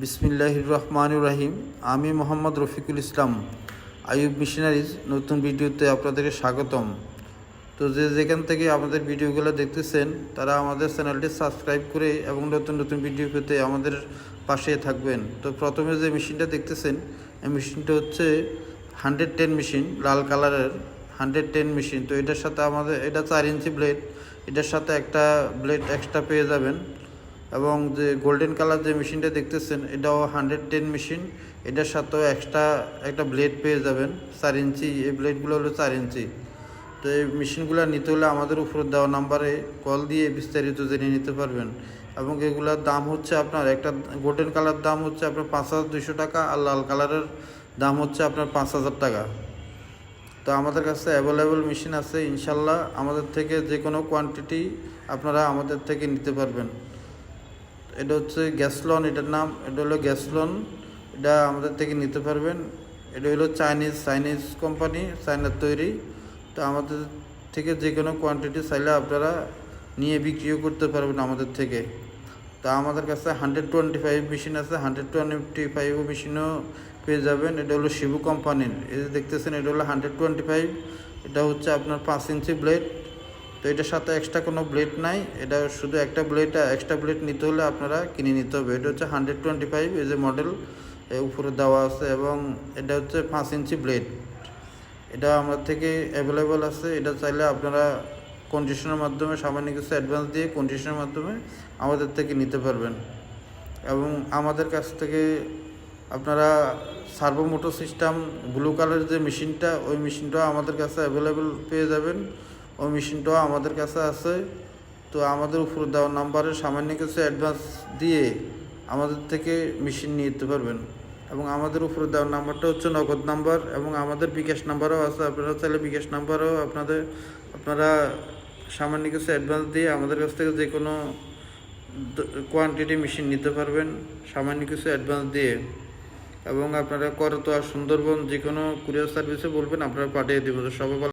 বিসমিল্লাহ রহমানুর রাহিম আমি মোহাম্মদ রফিকুল ইসলাম, আইয়ুব মিশনারিজ, নতুন ভিডিওতে আপনাদেরকে স্বাগতম। তো যে যেখান থেকে আমাদের ভিডিওগুলো দেখতেছেন, তারা আমাদের চ্যানেলটি সাবস্ক্রাইব করে এবং নতুন নতুন ভিডিও পেতে আমাদের পাশে থাকবেন। তো প্রথমে যে মেশিনটা দেখতেছেন, এই মেশিনটা হচ্ছে হান্ড্রেড টেন মেশিন, লাল কালারের হান্ড্রেড টেন মেশিন। তো এটার সাথে আমাদের, এটা চার ইঞ্চি ব্লেড, এটার সাথে একটা ব্লেড এক্সট্রা পেয়ে যাবেন। এবং যে গোল্ডেন কালার যে মেশিনটা দেখতেছেন, এটাও হান্ড্রেড টেন মেশিন এটার সাথেও এক্সট্রা একটা ব্লেড পেয়ে যাবেন, চার ইঞ্চি। এই ব্লেডগুলো হলো চার ইঞ্চি। তো এই মেশিনগুলো নিতে হলে আমাদের উপর দেওয়া নাম্বারে কল দিয়ে বিস্তারিত জেনে নিতে পারবেন। এবং এগুলোর দাম হচ্ছে আপনার, একটা গোল্ডেন কালার দাম হচ্ছে আপনার পাঁচ হাজার দুইশো টাকা আর লাল কালারের দাম হচ্ছে আপনার পাঁচ হাজার টাকা। তো আমাদের কাছে অ্যাভেলেবল মেশিন আছে, ইনশাল্লাহ আমাদের থেকে যে কোনো কোয়ান্টিটি আপনারা আমাদের থেকে নিতে পারবেন। এটা হচ্ছে গ্যাসলন, এটার নাম, এটা হলো গ্যাসলন। এটা আমাদের থেকে নিতে পারবেন। এটা হলো চাইনিজ চাইনিজ কোম্পানি, চায়নার তৈরি। তো আমাদের থেকে যে কোনো কোয়ান্টিটি চাইলে আপনারা নিয়ে বিক্রিও করতে পারবেন আমাদের থেকে। তো আমাদের কাছে হান্ড্রেড টোয়েন্টি ফাইভ মেশিন আছে হান্ড্রেড টোয়েন্টি ফাইভ মেশিনও পেয়ে যাবেন। এটা হলো শিবু কোম্পানির। এই দেখতেছেন, এটা হলো হান্ড্রেড টোয়েন্টি ফাইভ এটা হচ্ছে আপনার পাঁচ ইঞ্চি ব্লেড তো এটার সাথে এক্সট্রা কোনো ব্লেড নাই। এটা শুধু একটা ব্লেড এক্সট্রা ব্লেড নিতে হলে আপনারা কিনে নিতে হবে। এটা হচ্ছে হান্ড্রেড টোয়েন্টি ফাইভ এই যে মডেল উপরে দেওয়া আছে এবং এটা হচ্ছে পাঁচ ইঞ্চি ব্লেড এটা আমার থেকে অ্যাভেলেবল আছে। এটা চাইলে আপনারা কন্ডিশনের মাধ্যমে, সামান্য কিছু অ্যাডভান্স দিয়ে কন্ডিশনের মাধ্যমে আমাদের থেকে নিতে পারবেন। এবং আমাদের কাছ থেকে আপনারা সার্ভো মোটর সিস্টেম ব্লু কালারের যে মেশিনটা ওই মেশিনটাও আমাদের কাছে অ্যাভেলেবেল পেয়ে যাবেন। ওই মেশিনটাও আমাদের কাছে আছে। তো আমাদের উপর দেওয়া নাম্বারে সামান্য কিছু অ্যাডভান্স দিয়ে আমাদের থেকে মেশিন নিয়ে যেতে পারবেন। এবং আমাদের উপরে দেওয়ার নাম্বারটা হচ্ছে নগদ নাম্বার এবং আমাদের বিকাশ নাম্বারও আছে। আপনারা চাইলে বিকাশ নাম্বারও আপনাদের, আপনারা সামান্য কিছু অ্যাডভান্স দিয়ে আমাদের কাছ থেকে যে কোনো কোয়ান্টিটি মেশিন নিতে পারবেন, সামান্য কিছু অ্যাডভান্স দিয়ে। এবং আপনারা করতোয়া সুন্দরবন যে কোনো কুরিয়ার সার্ভিসে বলবেন, আপনারা পাঠিয়ে দেবো। তো সবাই